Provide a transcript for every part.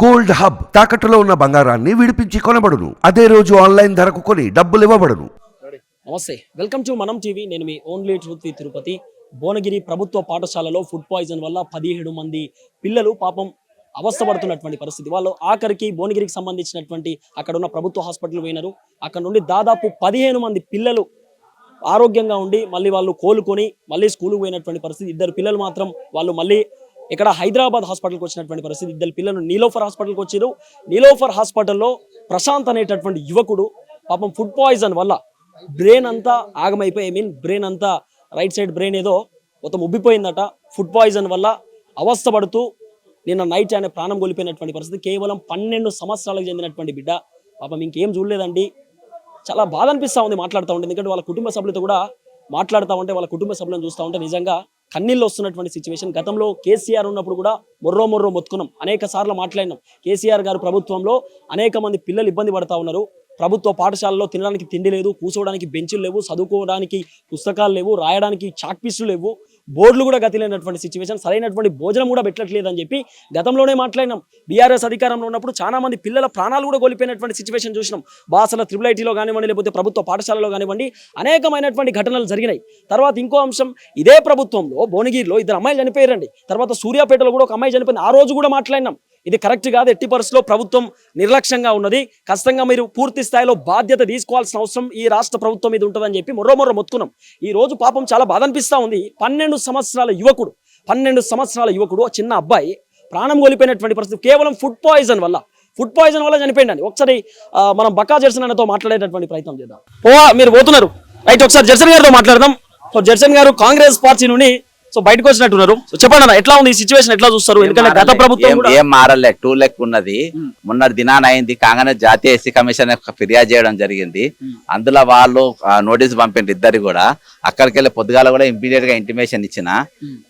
Gold hub తాకట్టులో ఉన్న బంగారాన్ని విడిపించి కొనబడును. అదే రోజు ఆన్లైన్ ధరకు కొని డబ్బులు ఇవ్వబడును. నమస్తే. Welcome to Manam TV. నేను మీ ఓన్లీ ట్రూత్ తిరుపతి. భువనగిరి ప్రభుత్వ పాఠశాలలో ఫుడ్ పాయిజన్ వల్ల పదిహేడు మంది పిల్లలు పాపం అవస్థపడుతున్నటువంటి పరిస్థితి. వాళ్ళు ఆఖరికి భువనగిరికి సంబంధించినటువంటి అక్కడ ఉన్న ప్రభుత్వ హాస్పిటల్ పోయినారు. అక్కడ నుండి దాదాపు పదిహేను మంది పిల్లలు ఆరోగ్యంగా ఉండి మళ్ళీ వాళ్ళు కోలుకొని మళ్ళీ స్కూల్కి పోయినటువంటి పరిస్థితి. ఇద్దరు పిల్లలు మాత్రం వాళ్ళు మళ్ళీ ఇక్కడ హైదరాబాద్ హాస్పిటల్కి వచ్చినటువంటి పరిస్థితి. ఇద్దరు పిల్లలు నీలోఫర్ హాస్పిటల్కి వచ్చారు. నీలోఫర్ హాస్పిటల్లో ప్రశాంత్ అనేటటువంటి యువకుడు పాపం ఫుడ్ పాయిజన్ వల్ల బ్రెయిన్ అంతా ఆగమైపోయి ఐ మీన్ బ్రెయిన్ అంతా రైట్ సైడ్ బ్రెయిన్ ఏదో మొత్తం ఉబ్బిపోయిందట. ఫుడ్ పాయిజన్ వల్ల అవస్థపడుతూ నిన్న నైట్ ఆయన ప్రాణం కోల్పోయినటువంటి పరిస్థితి. కేవలం పన్నెండు సంవత్సరాలకు చెందినటువంటి బిడ్డ. పాపం ఇంకేం చూడలేదండి. చాలా బాధ అనిపిస్తూ ఉంది మాట్లాడుతూ ఉంటే. ఎందుకంటే వాళ్ళ కుటుంబ సభ్యులతో కూడా మాట్లాడుతూ ఉంటే వాళ్ళ కుటుంబ సభ్యులను చూస్తూ ఉంటే నిజంగా కన్నీళ్ళు వస్తున్నటువంటి సిచ్యువేషన్ గతంలో కేసీఆర్ ఉన్నప్పుడు కూడా మొర్రో మొర్రో మొత్తుకున్నాం. అనేక సార్లు మాట్లాడినాం. కేసీఆర్ గారు ప్రభుత్వంలో అనేక మంది పిల్లలు ఇబ్బంది పడతా ఉన్నారు. ప్రభుత్వ పాఠశాలలో తినడానికి తిండి లేదు కూర్చోవడానికి బెంచులు లేవు చదువుకోవడానికి పుస్తకాలు లేవు రాయడానికి చాక్పీసులు లేవు. బోర్డులు కూడా గతి లేనటువంటి సిచ్యువేషన్ సరైనటువంటి భోజనం కూడా పెట్టట్లేదు అని చెప్పి గతంలోనే మాట్లాడినాం. బీఆర్ఎస్ అధికారంలో ఉన్నప్పుడు చాలా మంది పిల్లల ప్రాణాలు కూడా కోల్పోయినటువంటి సిచ్యువేషన్ చూసినాం. బాసల త్రిబుల్ ఐటీలో కానివ్వండి లేకపోతే ప్రభుత్వ పాఠశాలలో కానివ్వండి అనేకమైనటువంటి ఘటనలు జరిగినాయి. తర్వాత ఇంకో అంశం ఇదే ప్రభుత్వంలో భువనగిరిలో ఇద్దరు అమ్మాయిలు చనిపోయారండి. తర్వాత సూర్యాపేటలో కూడా ఒక అమ్మాయి చనిపోయింది. ఆ రోజు కూడా మాట్లాడినాం. ఇది కరెక్ట్ కాదు. ఎట్టి పరిస్థితిలో ప్రభుత్వం నిర్లక్ష్యంగా ఉన్నది. ఖచ్చితంగా మీరు పూర్తి స్థాయిలో బాధ్యత తీసుకోవాల్సిన అవసరం ఈ రాష్ట్ర ప్రభుత్వం మీద ఉంటుందని చెప్పి మొర్రో మొర్ర మొత్తుకున్నాం. ఈ రోజు పాపం చాలా బాధ అనిపిస్తా ఉంది. పన్నెండు సంవత్సరాల యువకుడు పన్నెండు సంవత్సరాల యువకుడు చిన్న అబ్బాయి ప్రాణం కోల్పోయినటువంటి పరిస్థితి కేవలం ఫుడ్ పాయిజన్ వల్ల ఫుడ్ పాయిజన్ వల్ల చనిపోయిందండి ఒకసారి మనం బక్కా జర్సన్ అన్నతో మాట్లాడేటటువంటి ప్రయత్నం చేద్దాం. ఓ మీరు పోతున్నారు. రైట్ ఒకసారి జర్సన్ గారితో మాట్లాడదాం. సో గారు కాంగ్రెస్ పార్టీ నుండి సో బయటకు వచ్చినట్టున్నారు. సో చెప్పండి అన్న ఎట్లా ఉంది ఈ సిచ్యువేషన్ ఎట్లా చూస్తారు? ఎందుకంటే గత ప్రభుత్వం ఏం- మారలే టూ లెక్ ఉన్నది. మొన్నటి దినాన అయింది కాగానే జాతీయ ఎస్సీ కమిషన్ ఫిర్యాదు చేయడం జరిగింది. అందులో వాళ్ళు నోటీస్ పంపిండ్రు ఇద్దరు కూడా. అక్కడికి వెళ్ళి పొద్దుగాల కూడా ఇమీడియట్గా ఇంటిమేషన్ ఇచ్చిన.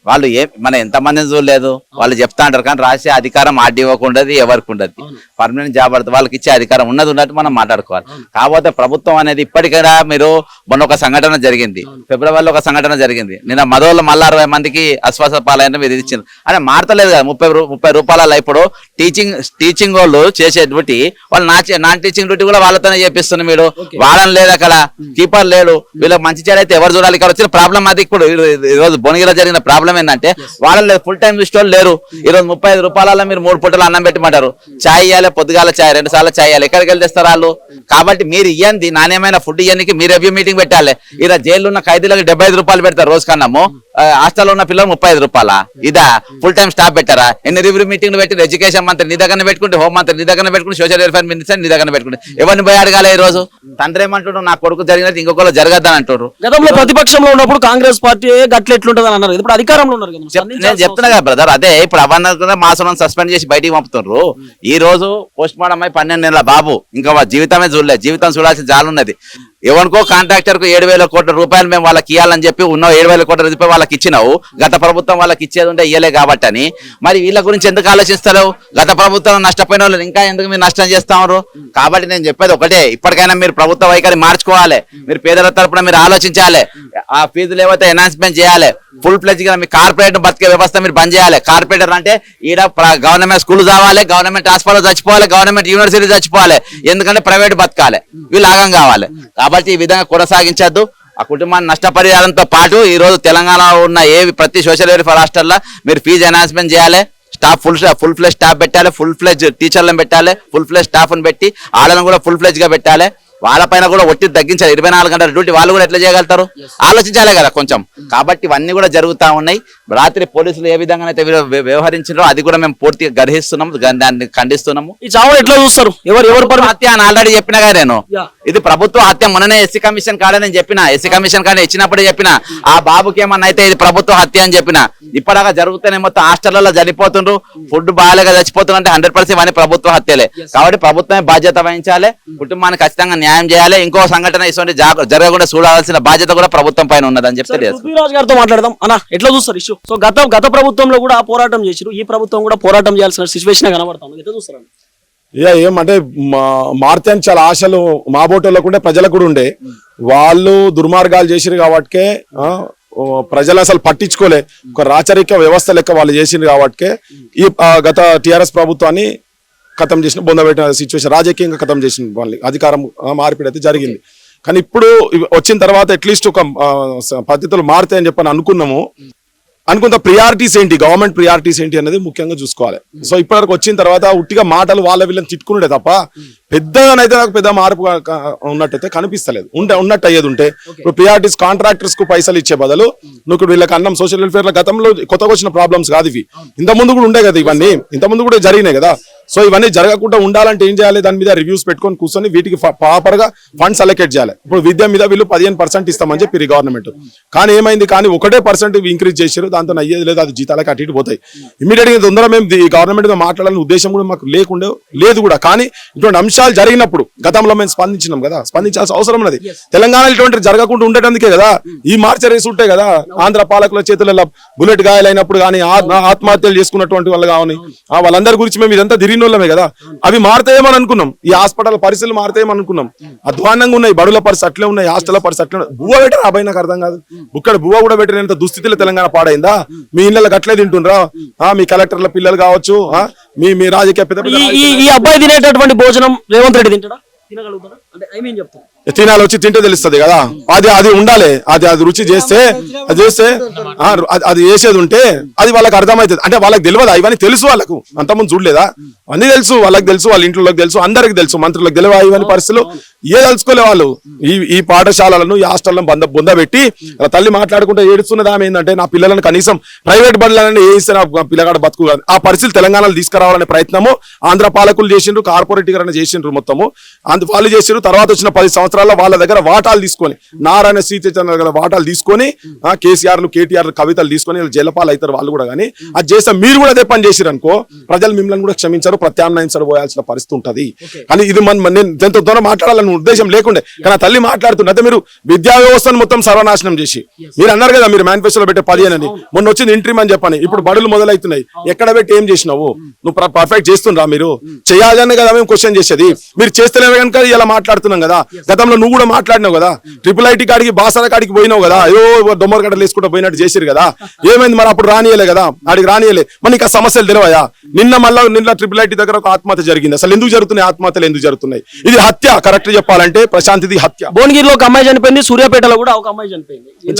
వాళ్ళు ఏ మన ఎంత మందిని చూడలేదు వాళ్ళు చెప్తా అంటారు కానీ రాసే అధికారం ఆర్డీఓకి ఉండదు ఎవరికి ఉండదు. పర్మనెంట్ జాబ్ పడుతుంది వాళ్ళకి ఇచ్చే అధికారం ఉన్నది ఉన్నట్టు మనం మాట్లాడుకోవాలి. కాకపోతే ప్రభుత్వం అనేది ఇప్పటికైనా మీరు మొన్న ఒక సంఘటన జరిగింది. ఫిబ్రవరిలో ఒక సంఘటన జరిగింది. నిన్న మదోళ్ళు మళ్ళీ అరవై మందికి అశ్వాస పాలైన మీరు ఇచ్చింది అని మారతలేదు కదా ముప్పై ముప్పై రూపాయల ఇప్పుడు టీచింగ్ టీచింగ్ వాళ్ళు చేసే డ్యూటీ వాళ్ళు నా నాన్ టీచింగ్ డ్యూటీ కూడా వాళ్ళతోనే చేపిస్తున్నారు మీరు. వాళ్ళని లేదు అక్కడ కీపర్ లేడు. వీళ్ళకి మంచి చెడు అయితే ఎవరు చూడాలి? ఇక్కడ వచ్చిన ప్రాబ్లం అది ఇప్పుడు ఈ- ఈ రోజు బొనిగిలో జరిగిన ప్రాబ్లం ఏంటంటే వాళ్ళు లేదు ఫుల్ టైం చూసే వాళ్ళు లేరు. ఈ రోజు ముప్పై ఐదు రూపాయల మీరు మూడు పూటలు అన్నం పెట్టమంటారు. చాయ్ ఇవ్వాలి పొద్దుగాల చాయ్ రెండు సార్లు చాయ్ ఇవ్వాలి ఎక్కడికి వెళ్ళి తెస్తారు వాళ్ళు? కాబట్టి మీరు ఇయ్యంది నాణ్యమైన ఫుడ్ ఇయ్యనికి మీరు రివ్యూ మీటింగ్ పెట్టాలి. ఇలా జైల్లో ఉన్న ఖైదీలకు డెబ్బై ఐదు రూపాయలు పెడతారు రోజు కన్నాము. హాస్టల్లో ఉన్న పిల్లలు ముప్పై ఐదు రూపాయల? ఇదా? ఫుల్ టైం స్టాఫ్ పెట్టారా? ఎన్ని రివ్యూ మీటింగ్లు పెట్టి ఎడ్యుకేషన్ మంత్రి నీ దగ్గర పెట్టుకుంటే హోమ్ మంత్రి నీ దగ్గర పెట్టుకుంటే సోషల్ వెల్ఫేర్ మినిస్టర్ నీ దగ్గర పెట్టుకుంటే ఎవరిని పోయి అడగాలి ఈ రోజు? తండ్రి ఏమంటున్నాడు నా కొడుకు జరిగినది ఇంకొకరు జరగద్దని అంటారు గతంలో ప్రతిపక్షంలో ఉన్నప్పుడు కాంగ్రెస్ పార్టీ గట్ల ఎట్లుంటది అని అన్నారు. ఇప్పుడు అధికారంలో ఉన్నారు నేను చెప్తున్నా కదా బ్రదర్ అదే ఇప్పుడు అవన్నీ మాసం సస్పెండ్ చేసి బయటికి పంపుతున్నారు ఈ రోజు పోస్ట్ మార్టం అయి పన్నెండు నెలల బాబు. ఇంకా జీవితమే చూడలేదు. జీవితం చూడాల్సిన జాలున్నది. ఎవరికో కాంట్రాక్టర్కు ఏడు వేల కోట్ల రూపాయలు మేము వాళ్ళకి ఇవ్వాలని చెప్పి ఉన్న ఏడు వేల కోట్ల రూపాయలు వాళ్ళకి ఇచ్చినావు. గత ప్రభుత్వం వాళ్ళకి ఇచ్చేది ఉంటే ఇవ్వలే కాబట్టి అని మరి వీళ్ళ గురించి ఎందుకు ఆలోచిస్తారు గత ప్రభుత్వం నష్టపోయిన వాళ్ళు ఇంకా ఎందుకు మీరు నష్టం చేస్తామరు కాబట్టి నేను చెప్పేది ఒకటే. ఇప్పటికైనా మీరు ప్రభుత్వ వైఖరి మార్చుకోవాలి. మీరు పేదల తరపున మీరు ఆలోచించాలి. ఆ ఫీజులు ఏవైతే ఎన్హాన్స్మెంట్ చేయాలి. ఫుల్ ఫ్లెజ్గా మీ కార్పొరేట్ బతికే వ్యవస్థ మీరు బంద్ చేయాలి. కార్పొరేటర్ అంటే ఈడ గవర్నమెంట్ స్కూల్ కావాలి గవర్నమెంట్ హాస్పిటల్ చచ్చిపోవాలి గవర్నమెంట్ యూనివర్సిటీ చచ్చిపోవాలి. ఎందుకంటే ప్రైవేట్ బతకాలి. వీళ్ళు ఆగం కావాలి. కాబట్టి ఈ విధంగా కొనసాగించద్దు. ఆ కుటుంబాన్ని నష్టపరిహారంతో పాటు ఈ రోజు తెలంగాణలో ఉన్న ఏ ప్రతి సోషల్ వెల్ఫేర్ హాస్టల్లో మీరు ఫీజు అనౌన్స్మెంట్ చేయాలి. Staff full full fledged staff పెట్టాలి ఫుల్ ఫ్లెజ్ టీచర్లను పెట్టాలి ఫుల్ ఫ్లెజ్ స్టాఫ్ని పెట్టి ఆడలను కూడా ఫుల్ ఫ్లెజ్గా పెట్టాలి. వాళ్ళపైన కూడా ఒత్తిడి తగ్గించాలి. ఇరవై నాలుగు గంటల డ్యూటీ వాళ్ళు కూడా ఎట్లా చేయగలుగుతారు? ఆలోచించాలి కదా కొంచెం. కాబట్టి ఇవన్నీ కూడా జరుగుతా ఉన్నాయి. రాత్రి పోలీసులు ఏ విధంగా అయితే వ్యవహరించారో అది కూడా మేము పూర్తిగా గర్హిస్తున్నాం గా- దాన్ని ఖండిస్తున్నాము. ఈ చావు ఎట్లా చూస్తారు? ఎవరు ఎవరు హత్య అని ఆల్రెడీ చెప్పిన కదా నేను. ఇది ప్రభుత్వ హత్య. మొన్ననే ఎస్సీ కమిషన్ కాడని చెప్పిన ఎస్సీ కమిషన్ కాడ ఇచ్చినప్పుడే చెప్పిన. ఆ బాబుకి ఏమన్నా అయితే ఇది ప్రభుత్వ హత్య అని చెప్పిన. ఇప్పటిదాకా జరుగుతూనే మొత్తం హాస్టల్లో చనిపోతుండ్రు. ఫుడ్ బాగాలేక చచ్చిపోతున్నారు అంటే హండ్రెడ్ పర్సెంట్ ప్రభుత్వ హత్యలే. కాబట్టి ప్రభుత్వమే బాధ్యత వహించాలి. కుటుంబానికి ఖచ్చితంగా న్యాయం చేయాలి ఇంకో సంఘటన ఇటువంటి జరగకుండా చూడాల్సిన బాధ్యత కూడా ప్రభుత్వం పైన ఉన్నదని చెప్తే పృథ్వీరాజ్ గారితో మాట్లాడదాం. అన్న ఎట్లా చూస్తారు ఇష్యూ? సో గత గత ప్రభుత్వంలో కూడా పోరాటం చేసిరు ఈ ప్రభుత్వం కూడా పోరాటం చేయాల్సిన సిచ్యువేషన్ కనబడతాం ఎట్లా చూస్తారు ఇక ఏమంటే మా- మారుతి అని చాలా ఆశలు మా బోటోళ్ళకు ఉండే ప్రజలకు కూడా ఉండే. వాళ్ళు దుర్మార్గాలు చేసిరు కాబట్టికే ప్రజలు అసలు పట్టించుకోలే. ఒక రాచరిక వ్యవస్థ లెక్క వాళ్ళు చేసింది కాబట్టికే ఈ గత టిఆర్ఎస్ ప్రభుత్వాన్ని ఖతం చేసిన బొందబెట్టిన సిచ్యువేషన్ రాజకీయంగా ఖతం చేసిన వాళ్ళని అధికారం మార్పిడి అయితే జరిగింది. కానీ ఇప్పుడు వచ్చిన తర్వాత అట్లీస్ట్ ఒక పద్ధతులు మారుతాయని చెప్పని అనుకున్నాము. అనుకున్న ప్రియారిటీస్ ఏంటి? గవర్నమెంట్ ప్రియారిటీస్ ఏంటి అనేది ముఖ్యంగా చూసుకోవాలి. సో ఇప్పటివరకు వచ్చిన తర్వాత ఉట్టిగా మాటలు వాళ్ళ వీళ్ళని తిట్టుకున్నాడే తప్ప పెద్దగానైతే నాకు పెద్ద మార్పు ఉన్నట్టయితే కనిపిస్తలేదు. ఉంటే ఉన్నట్టు అయ్యేది ఉంటే ఇప్పుడు ప్రియారిటీస్ కాంట్రాక్టర్స్కు పైసలు ఇచ్చే బదులు నువ్వు వీళ్ళకి అన్నం సోషల్ వెల్ఫేర్ గతంలో కొత్తగా వచ్చిన ప్రాబ్లమ్స్ కాదు ఇవి. ఇంత ముందు కూడా ఉండే కదా ఇవన్నీ. ఇంత ముందు కూడా జరిగినాయి కదా. సో ఇవన్నీ జరగకుండా ఉండాలంటే ఏం చేయాలి? దాని మీద రివ్యూస్ పెట్టుకొని కూర్చొని వీటికి ప్రాపర్గా ఫండ్స్ అలొకేట్ చేయాలి. ఇప్పుడు విద్య మీద వీళ్ళు పదిహేను పర్సెంట్ ఇస్తామని చెప్పి గవర్నమెంట్ కానీ ఏమైంది? కానీ ఒకటే పర్సెంట్ ఇంక్రీజ్ చేశారు. దాంతో అయ్యేది లేదు. అది జీతాలకు అటు ఇటు పోతాయి. ఇమీడియట్గా తొందర మేము ఈ గవర్నమెంట్ మాట్లాడాలని ఉద్దేశం కూడా మాకు లేకుండే లేదు కూడా. కానీ ఇటువంటి అంశాలు జరిగినప్పుడు గతంలో మేము స్పందించినాం కదా? స్పందించాల్సిన అవసరం ఉన్నది. తెలంగాణ ఇటువంటి జరగకుండా ఉండటానికే కదా? ఈ మార్చరేసి ఉంటాయి కదా? ఆంధ్ర పాలకుల చేతులలో బుల్లెట్ గాయాలైనప్పుడు కానీ ఆత్మహత్యలు చేసుకున్నటువంటి వాళ్ళు కానీ ఆ వాళ్ళందరి గురించి మేము ఇదంతా తిరిగిన. వాళ్ళమే కదా. అవి మారుతాయేమని అనుకున్నాం. ఈ హాస్పిటల్ పరిస్థితులు మారుతాయేమని అనుకున్నాం అధ్వానంగా ఉన్నాయి బడుల పరిస్థితి అట్లే ఉన్నాయి హాస్టల్ పరిస్థితి అట్లే ఉన్నాయి. బువ్వ పెట్టరు అబ్బాయి నాకు అర్థం కాదు. ఇక్కడ బువ్వ కూడా పెట్టినంత దుస్థితిలో తెలంగాణ పాడైందా? మీ ఇళ్ళకి అట్లే తింటుండ్రా? మీ కలెక్టర్ల పిల్లలు కావచ్చు మీ మీ రాజకీయ ఈ అబ్బాయి తినేటటువంటి భోజనం రేవంత్ రెడ్డి తింటాడా? తినగలుగుతాడా? అంటే ఐ మీన్ చెప్తాను. తినాలి వచ్చి తింటే తెలుస్తది కదా. అది అది ఉండాలి. అది అది రుచి చేస్తే అది చేస్తే అది- చేసేది ఉంటే అది వాళ్ళకి అర్థమవుతుంది. అంటే వాళ్ళకి తెలియదా? ఇవన్నీ తెలుసు వాళ్ళకు. అంతకుముందు చూడలేదా? అన్ని తెలుసు. వాళ్ళకి తెలుసు వాళ్ళ ఇంట్లోకి తెలుసు అందరికి తెలుసు. మంత్రులకు తెలియవా ఇవన్నీ పరిస్థితులు? ఏ తెలుసుకోలే వాళ్ళు. ఈ ఈ పాఠశాలలను ఈ హాస్టల్లను బంద బొందబెట్టి పెట్టి తల్లి మాట్లాడుకుంటే ఏడుస్తున్నది ఆమె ఏంటంటే నా పిల్లలను కనీసం ప్రైవేట్ బడులని ఏ నా పిల్లగాడ బతుకు ఆ పరిస్థితి తెలంగాణలో తీసుకురావాలనే ప్రయత్నము ఆంధ్ర పాలకులు చేసిండ్రు కార్పొరేటీకరణ చేసిండ్రు మొత్తము. అందు వాళ్ళు చేసిండ్రు తర్వాత వచ్చిన పది సంవత్సరాల్లో వాళ్ళ దగ్గర వాటాలు తీసుకొని నారాయణ శ్రీచంద్ర దగ్గర వాటాలు తీసుకొని కేసీఆర్లు కేటీఆర్ కవితలు తీసుకొని జలపాలు అవుతారు వాళ్ళు కూడా కానీ అది చేస్తే మీరు కూడా అదే పని చేసిరు అనుకో ప్రజలు మిమ్మల్ని కూడా క్షమించారు ప్రత్యామ్నాయించడం పోయాల్సిన పరిస్థితి ఉంటది. కానీ ఇది మన నేను దీంతో దూరం మాట్లాడాలని ఉద్దేశం లేకుండే కానీ ఆ తల్లి మాట్లాడుతుంది అయితే మీరు విద్యా వ్యవస్థను మొత్తం సర్వనాశనం చేసి. మీరు అన్నారు కదా మీరు మేనిఫెస్టోలో పెట్టే పదిహేను అని. మొన్న వచ్చింది ఇంట్రీ అని చెప్పని ఇప్పుడు బడులు మొదలవుతున్నాయి. ఎక్కడ పెట్టి ఏం చేసినావు? నువ్వు పర్ఫెక్ట్ చేస్తుండ్రా మీరు. చేయాలనే కదా మేము క్వశ్చన్ చేసేది. మీరు చేస్తలేమే కనుక ఇలా మాట్లాడుతున్నాం కదా. గతంలో నువ్వు కూడా మాట్లాడినావు కదా. ట్రిపుల్ ఐటీ కాడికి బాసర కాడికి పోయినావు కదా. అయ్యో దొమ్మర గడ్డలు వేసుకుంటూ పోయినట్టు చేసిరు కదా. ఏమైంది మరి అప్పుడు రానియలే కదా. ఆడికి రానియలే. మరి ఇంకా సమస్యలు తెలివయా? నిన్న మళ్ళా నిన్న ట్రిపుల్ ఐటీ దగ్గర ఒక ఆత్మహత్య జరిగింది. అసలు ఎందుకు జరుగుతున్నాయి? ఆత్మహత్యలు ఎందుకు జరుగుతున్నాయి? ఇది హత్య. కరెక్ట్ చెప్పాలంటే ప్రశాంత్ హత్య. భువనగిరిలో ఒక అమ్మాయి చనిపోయింది. సూర్యాపేటలో కూడా ఒక అమ్మాయి చనిపోయింది.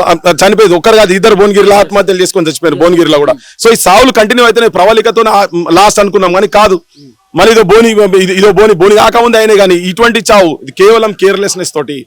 ఆ, ఆ, చనిపోయింది ఒక్కరు కాదు ఇద్దరు భువనగిరిలో ఆత్మహత్యలు చేసుకొని చచ్చిపోయారు భువనగిరిలో కూడా. సో ఈ సావులు కంటిన్యూ అయితే ప్రవళికతో లాస్ట్ అనుకున్నాం కానీ కాదు. మళ్ళీ ఇదో బోని ఇది- బోని బోని కాకముందు అయినా కానీ ఇటువంటి చావు ఇది కేవలం కేర్లెస్నెస్ తోటి.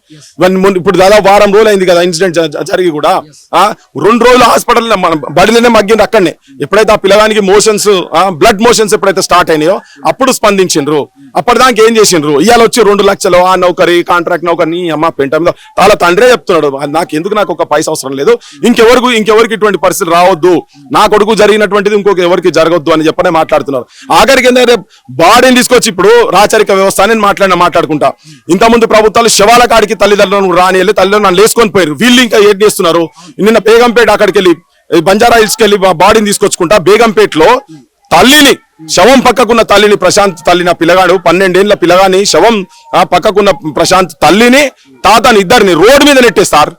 ఇప్పుడు దాదాపు వారం రోజులు అయింది కదా ఇన్సిడెంట్ జరిగి కూడా. ఆ రెండు రోజులు హాస్పిటల్ బడిలోనే మగ్గింది అక్కడనే. ఎప్పుడైతే ఆ పిల్లగానికి మోషన్స్ బ్లడ్ మోషన్స్ ఎప్పుడైతే స్టార్ట్ అయినాయో అప్పుడు స్పందించిండ్రు. అప్పటిదాకా ఏం చేసిండ్రు? ఇవాళ వచ్చి రెండు లక్షలు ఆ నౌకరి కాంట్రాక్ట్ నౌకరి నీ అమ్మ పెంట మీద వాళ్ళ తండ్రే చెప్తున్నాడు. "అది నాకు ఎందుకు నాకు ఒక పైసా అవసరం లేదు? ఇంకెవరికి ఇంకెవరికి ఇటువంటి పరిస్థితి రావద్దు? నా కొడుకు జరిగినటువంటిది ఇంకొక ఎవరికి జరగొద్దు అని చెప్పనే మాట్లాడుతున్నారు. ఆఖరికి ఏంటంటే బాడీని తీసుకొచ్చి ఇప్పుడు రాచరిక వ్యవస్థ అని నేను మాట్లాడిన మాట్లాడుకుంటా. ఇంతకుముందు ప్రభుత్వాలు శవాల కాడికి తల్లిదండ్రులను రానియల్లి తల్లిదండ్రులు నన్ను లేసుకొని పోయారు వీళ్ళు ఇంకా ఏం చేస్తున్నారు? నిన్న బేగంపేట అక్కడికి వెళ్ళి బంజారా హిల్స్కి వెళ్ళి బాడీని తీసుకొచ్చుకుంటా. బేగంపేటలో తల్లిని శవం పక్కకున్న తల్లిని ప్రశాంత్ తల్లి నా పిల్లగాడు పన్నెండేళ్ళ పిల్లగాని శవం ఆ పక్కకున్న ప్రశాంత్ తల్లిని తాతని ఇద్దరిని రోడ్డు మీద నెట్టేస్తారు.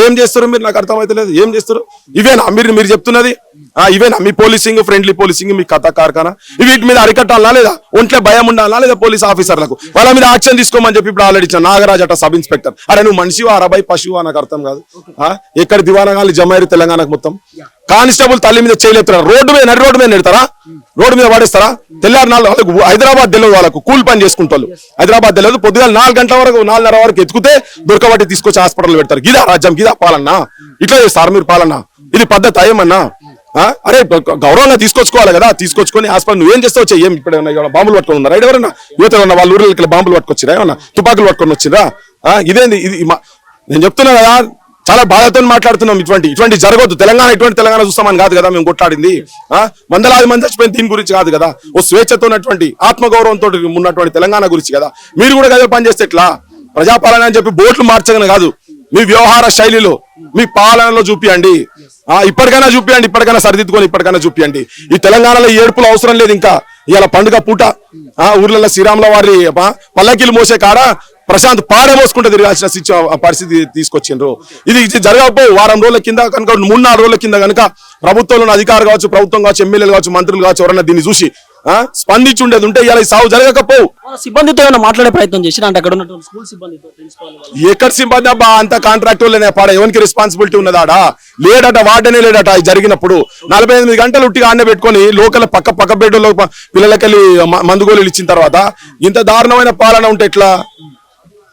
ఏం చేస్తారు మీరు? నాకు అర్థమైతలేదు. ఏం చేస్తారు? ఇవేనా? మీరు మీరు చెప్తున్నది? ఇవేనా మీ పోలీసింగ్ ఫ్రెండ్లీ పోలీసింగ్ మీ కథ కార్ఖానా ఇవి వీటి మీద అరికట్టాలా లేదా? ఒంట్లో భయం ఉండాలా లేదా పోలీస్ ఆఫీసర్లకు? వాళ్ళ మీద యాక్షన్ తీసుకోమని చెప్పి ఇప్పుడు ఆల్రెడీ ఇచ్చిన నాగరాజ్ అట సబ్ ఇన్స్పెక్టర్ అరే నువ్వు మనిషివా అరబై పశువా నాకు అర్థం కాదు. ఎక్కడ దివానగాలి జమైరు తెలంగాణకు మొత్తం? కానిస్టేబుల్ తల్లి మీద చేయలేపుతారు రోడ్డు మీద నడి రోడ్డు మీద నెడతారా? రోడ్డు మీద పడేస్తారా? తెల్లారి నాలుగు వాళ్ళకు హైదరాబాద్ తెలియదు వాళ్ళకు కూల్ పని చేసుకుంటారు హైదరాబాద్ తెలియదు పొద్దుగా నాలుగు గంటల వరకు నాలుగున్నర వరకు ఎత్తుకుతే దొరకబట్టి తీసుకొచ్చి హాస్పిటల్ పెడతారు. గిదా రాజ్యం గిదా పాలన ఇట్లా చేస్తారు మీరు పాలన ఇది పద్ధతి ఏమన్నా అరే గౌరవంగా తీసుకొచ్చుకోవాలి కదా తీసుకొచ్చుకొని హాస్పిటల్ నువ్వేం చేస్తావు చెయ్యి ఏం ఇప్పుడు ఏమన్నా ఇక్కడ బాంబులు పట్టుకొని ఉన్నారా? ఎవరన్నా యువత ఉన్న వాళ్ళ ఊరికి ఇక్కడ బాంబులు పట్టుకొచ్చిరా? ఏమన్నా తుపాకులు పట్టుకొని వచ్చిరా? ఆ? ఇదేంది ఇది నేను చెప్తున్నా కదా చాలా బాధతో మాట్లాడుతున్నాం ఇటువంటి ఇటువంటి జరగదు తెలంగాణ ఇటువంటి తెలంగాణ చూస్తామని కాదు కదా మేము కొట్లాడింది. ఆ? వందలాది మంది చచ్చిపోయిన దీని గురించి కాదు కదా ఓ స్వేచ్ఛతో ఉన్నటువంటి ఆత్మగౌరవంతో ఉన్నటువంటి తెలంగాణ గురించి కదా. మీరు కూడా అదే పని చేస్తే ఎట్లా? ప్రజాపాలన అని చెప్పి బోట్లు మార్చగలను కాదు. మీ వ్యవహార శైలిలో మీ పాలనలో చూపియండి. ఆ ఇప్పటికైనా చూపియండి ఇప్పటికైనా సరిదిద్దుకొని ఇప్పటికైనా చూపియండి. ఈ తెలంగాణలో ఏడుపులు అవసరం లేదు ఇంకా. ఇవాళ పండుగ పూట ఆ ఊర్లలో శ్రీరాముల వారి పల్లకీలు మోసే కాడ ప్రశాంత్ పారమోసుకుంటే తిరగాల్సిన సిచ్యు ఆ పరిస్థితి తీసుకొచ్చిండ్రు. ఇది జరగకపో వారం రోజుల కింద కనుక మూడు నాలుగు రోజుల కింద కనుక ప్రభుత్వంలో అధికారులు కావచ్చు ప్రభుత్వం కావచ్చు ఎమ్మెల్యేలు కావచ్చు మంత్రులు కావచ్చు ఎవరన్నా దీన్ని చూసి ఆ? స్పందించి ఉండేది ఉంటే ఇలా సాగు జరగకపోవు. సిబ్బందితో ఏమైనా మాట్లాడే ప్రయత్నం చేసినా అంటే అక్కడ ఉన్నటువంటి స్కూల్ సిబ్బందితో ప్రిన్సిపాల్ వాళ్ళు ఎక్కడ సిబ్బంది? అబ్బా అంత కాంట్రాక్ట్ వాళ్ళనే పాడ. ఎవరికి రెస్పాన్సిబిలిటీ ఉన్నదాడా? లేడట వార్డనే లేడట జరిగినప్పుడు. నలభై ఎనిమిది గంటలు ఉట్టిగా ఆన్నే పెట్టుకొని లోకల్ పక్క పక్క బెడ్లో పిల్లలకెళ్ళి మ- మందు గోళీలు ఇచ్చిన తర్వాత ఇంత దారుణమైన పాలన ఉంటే ఎట్లా?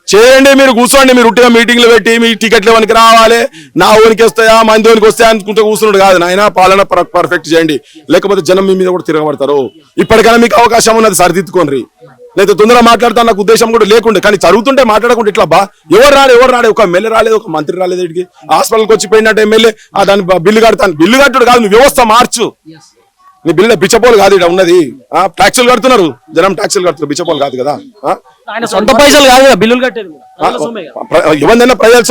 చేయండి మీరు కూర్చోండి మీరు ఉట్టిగా మీటింగ్లు పెట్టి మీ టికెట్లు ఎవరికి రావాలి. నా ఊరికి వస్తాయా మంది ఊరికి వస్తాయా అనుకుంటే కూర్చున్నాడు కాదు నాయన. పాలన పర్ఫెక్ట్ చేయండి. లేకపోతే జనం మీ మీద కూడా తిరగబడతారు. ఇప్పటికైనా మీకు అవకాశం ఉన్నది సరిదిద్దుకోండి. లేదా తొందరగా మాట్లాడతాను నాకు ఉద్దేశం కూడా లేకుండే. కానీ చదువుతుంటే మాట్లాడకుండా ఇట్లా బా. ఎవరు రాలేదు ఎవరు రాలేదు ఒక ఎమ్మెల్యే రాలేదు ఒక మంత్రి రాలేదు ఇక్కడికి. హాస్పిటల్కి వచ్చి పోయినట్టు ఎమ్మెల్యే దాని బిల్లు కడతాను. బిల్లు కట్టుడు కాదు మీ వ్యవస్థ మార్చు. నీ బిల్లు బిచ్చపోలు కాదు ఇక్కడ ఉన్నది. ఆ ట్యాక్సులు కడుతున్నారు. జనం ట్యాక్సులు కడుతున్నారు. బిచ్చపోలు కాదు కదా. ఆ? ఆయన సొంత పైసలు కాదు బిల్లులు కట్టేది. ప్రజల సొమ్మే ఎవరిదైనా ప్రజల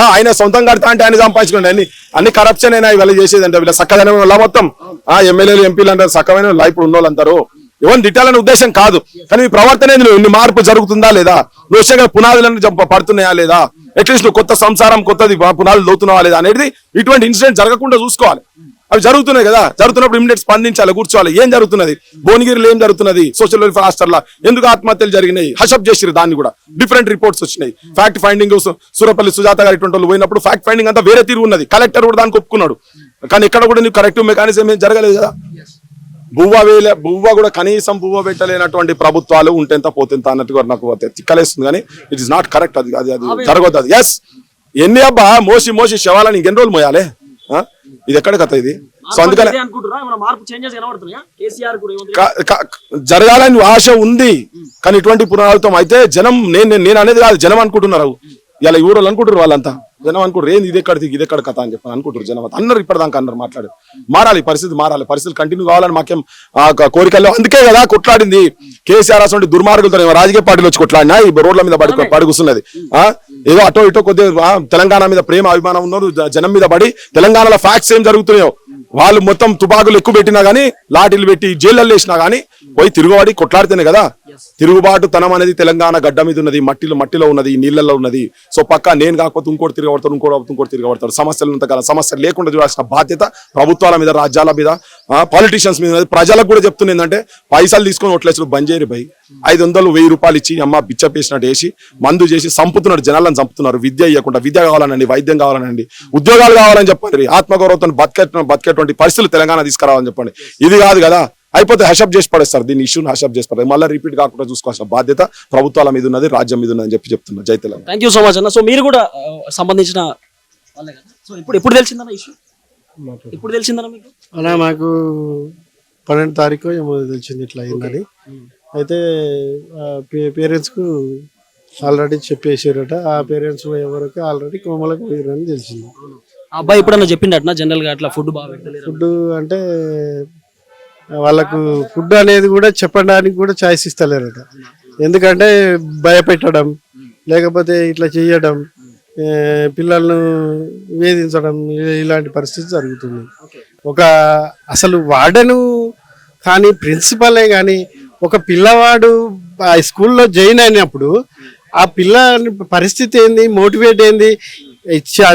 ఆయన సొంతం కడతా అంటే ఆయన సంపాదించుకోండి అన్ని అన్ని కరప్షన్ అయినా వీళ్ళు చేసేది అంటే వీళ్ళ చక్కదనం వల్ల మొత్తం. ఆ ఎమ్మెల్యేలు ఎంపీలు అంటారు. వాళ్ళ ఇప్పుడు ఉన్న అంటారు. ఎవరిని తిట్టాలనే ఉద్దేశం కాదు. కానీ మీ ప్రవర్తన ఏంది? నువ్వు ఇన్ని మార్పు జరుగుతుందా లేదా? నువ్వు పునాదులను జంప- పడుతున్నాయా లేదా? అట్లీస్ట్ నువ్వు కొత్త సంసారం కొత్తది పునాదులు దోతున్నావా లేదా? అనేది ఇటువంటి ఇన్సిడెంట్ జరగకుండా చూసుకోవాలి. అవి జరుగుతున్నాయి కదా. జరుగుతున్నప్పుడు ఇమీడియట్ స్పందించాలి కూర్చోవాలి. ఏం జరుగుతున్నది? భువనగిరిలో ఏం జరుగుతున్నది? సోషల్ వెల్ఫేర్ హాస్టల్లో ఎందుకు ఆత్మహత్యలు జరిగినాయి? హషప్ చేసిరు దాన్ని కూడా. డిఫరెంట్ రిపోర్ట్స్ వచ్చినాయి. ఫ్యాక్ట్ ఫైండింగ్ సూరపల్లి సుజాత గారి వాళ్ళు పోయినప్పుడు ఫ్యాక్ట్ ఫైండింగ్ అంతా వేరే తీరు ఉన్నది. కలెక్టర్ కూడా దానికి ఒప్పుకున్నాడు. కానీ ఇక్కడ కూడా నీకు కరెక్టివ్ మెకానిజం ఏం జరగలేదు కదా? బువ్వ వేలే బువ్వ కూడా కనీసం బువ్వ పెట్టలేనటువంటి ప్రభుత్వాలు ఉంటేంత పోతేంత అన్నట్టుగా నాకు తిక్కలేస్తుంది. కానీ ఇట్ ఇస్ నాట్ కరెక్ట్ అది అది అది జరగదు అది. ఎస్ ఎన్ని అబ్బా మోసి మోసి శవాలని ఇంకెన్ని రోజులు మోయాలి? ఇది ఎక్కడ కథ ఇది? సో అందుకనే జరగాలని ఆశ ఉంది. కానీ ఇటువంటి పునరావృతం అయితే జనం నేను నేను- అనేది కాదు జనం అనుకుంటున్నారు. ఇలా ఊరోళ్ళు అనుకుంటారు వాళ్ళంతా. జనం అనుకుంటారు ఏంది ఇది ఎక్కడ ఇది ఎక్కడ కథ అని చెప్పి అనుకుంటారు జనం. అందరూ ఇప్పటిదాకా అన్నారు మాట్లాడు మారాలి పరిస్థితి మారాలి పరిస్థితులు కంటిన్యూ కావాలని మాకేం కోరికల్లో అందుకే కదా కొట్లాడింది. కేసీఆర్ అసలు దుర్మార్గులతో రాజకీయ పార్టీలు వచ్చి కొట్లాడినా ఈ రోడ్ల మీద పడి పడి కూర్చున్నది ఆ? ఏదో అటో ఇటో కొద్దిగా తెలంగాణ మీద ప్రేమ అభిమానం ఉన్నారు జనం మీద పడి తెలంగాణలో ఫ్యాక్ట్స్ ఏం జరుగుతున్నాయో వాళ్ళు మొత్తం తుపాకులు ఎక్కువ పెట్టినా గానీ లాఠీలు పెట్టి జైళ్ళల్లో వేసినా గానీ పోయి తిరుగుబడి కొట్లాడితేనే కదా తిరుగుబాటు తనం అనేది తెలంగాణ గడ్డ మీద ఉన్నది మట్టిలో మట్టిలో ఉన్నది నీళ్ళల్లో ఉన్నది. సో పక్క నేను కాకపోతే ఇంకోటి తిరగబడతాడు ఇంకోటి ఇంకోటి తిరగబడతాడు సమస్యలు ఉన్నంతకాలం సమస్యలు లేకుండా చూడాల్సిన బాధ్యత ప్రభుత్వాల మీద రాజ్యాల మీద పాలిటీషియన్స్ మీద ప్రజలకు కూడా చెప్తుంది ఏంటంటే పైసలు తీసుకొని ఓట్లేసుడు బంద్ చేయరు భయ్. ఐదు వందలు వెయ్యి రూపాయలు ఇచ్చి అమ్మ బిచ్చపేసినట్టు వేసి మందు చేసి చంపుతున్నాడు జనాలను చంపుతున్నారు. విద్య ఇవ్వకుండా విద్య కావాలనండి వైద్యం కావాలనండి ఉద్యోగాలు కావాలని చెప్పండి. ఆత్మగౌరవంతో బతికే బతికేటువంటి పరిస్థితులు తెలంగాణ తీసుకురావాలని చెప్పండి. ఇది కాదు కదా అయిపోతే హషప్ చేసి పడేస్తారు. దీన్ని ఇష్యూని హషప్ చేసి పడేస్తారు. మళ్ళీ రిపీట్ కాకుండా చూసుకోవాల్సిన బాధ్యత ప్రభుత్వాల మీద ఉన్నది రాజ్యం మీద ఉన్నది అని చెప్పి చెప్తున్నా. జై Telangana. Thank you so much అన్న. సో మీరు కూడా సంబంధించిన సో ఇప్పుడు ఎప్పుడు తెలిసిందన్న ఇష్యూ ఇప్పుడు తెలిసిందన్న మీకు? అలా మాకు పన్నెండు తారీఖు ఏమో తెలిసింది ఇట్లా అయిందని. అయితే పేరెంట్స్కు ఆల్రెడీ చెప్పేసారట ఆ పేరెంట్స్ ఎవరికి ఆల్రెడీ కోమలకు పోయారని తెలిసింది. ఆ అబ్బాయి ఎప్పుడన్నా చెప్పిండట జనరల్గా అట్లా ఫుడ్ బాగా ఫుడ్ అంటే వాళ్ళకు ఫుడ్ అనేది కూడా చెప్పడానికి కూడా ఛాయిస్ ఇస్తలేరట. ఎందుకంటే భయపెట్టడం లేకపోతే ఇట్లా చేయడం పిల్లలను వేధించడం ఇలాంటి పరిస్థితి జరుగుతుంది. ఒక అసలు వాడను కానీ ప్రిన్సిపలే కానీ ఒక పిల్లవాడు ఆ స్కూల్లో జాయిన్ అయినప్పుడు ఆ పిల్ల పరిస్థితి ఏంది మోటివేట్ ఏంది